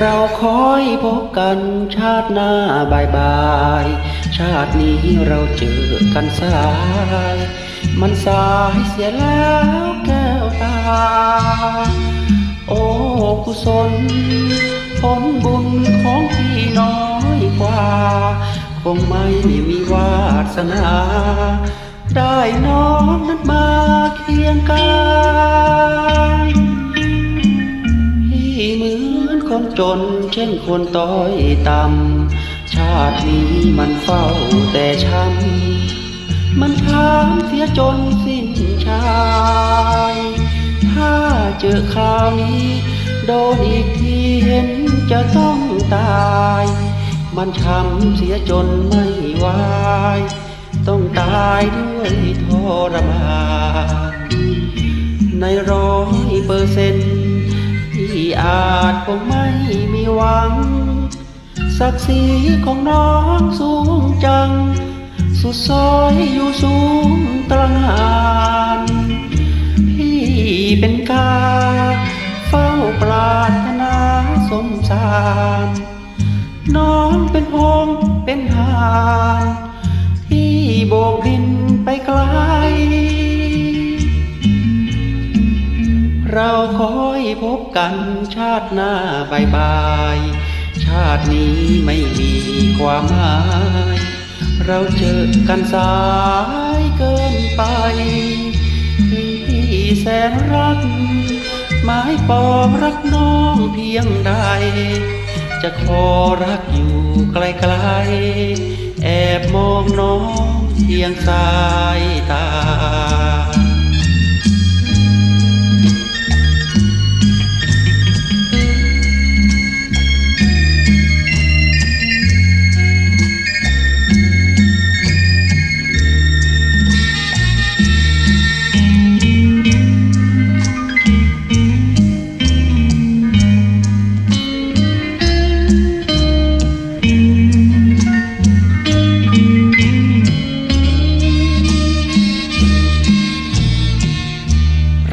เราคอยพบกันชาติหน้าบายบาย ชาตินี้เราเจอกันสาย มันสายเสียแล้วแก้วตา โอ้กุศลผลบุญของพี่น้อยกว่า คงไม่มีวาสนา ได้น้องนั้นมาเคียงกาย จนเช่นคนต้อยต่ำชาตินี้มันเฝ้าแต่ช้ำมันถามเสียจนสิ้นชาย ถ้าเจอคราวนี้โดนอีกทีเห็นจะต้องตาย มันช้ำเสียจนไม่ไหวต้องตายด้วยทรมานในร้อยเปอร์เซ็นต์ อาจคงไม่มีหวัง ศักดิ์ศรีของน้องสูงจัง สุดซอยอยู่สูงตระหงานพี่เป็นกา เฝ้าปรารถนาสมสารน้องเป็นพงเป็นหานที่โบกบินไปไกลเรา พบกันชาติหน้าบายบาย ชาตินี้ไม่มีความหมาย เราเจอกันสายเกินไปที่แสนรักหมายปองรักน้องเพียงใด จะขอรักอยู่ไกลๆ แอบมองน้องเพียงสายตา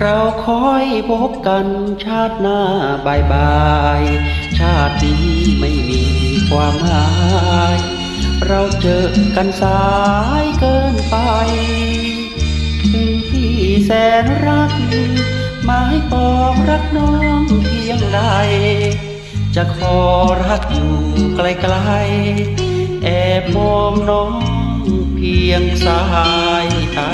เราคอยพบกันชาติหน้าบายบาย ชาตินี้ไม่มีความหมาย เราเจอกันสายเกินไปถึงพี่แสนรักหมายปองรักน้องเพียงใด จะขอรักอยู่ไกลๆ แอบมองน้องเพียงสายตา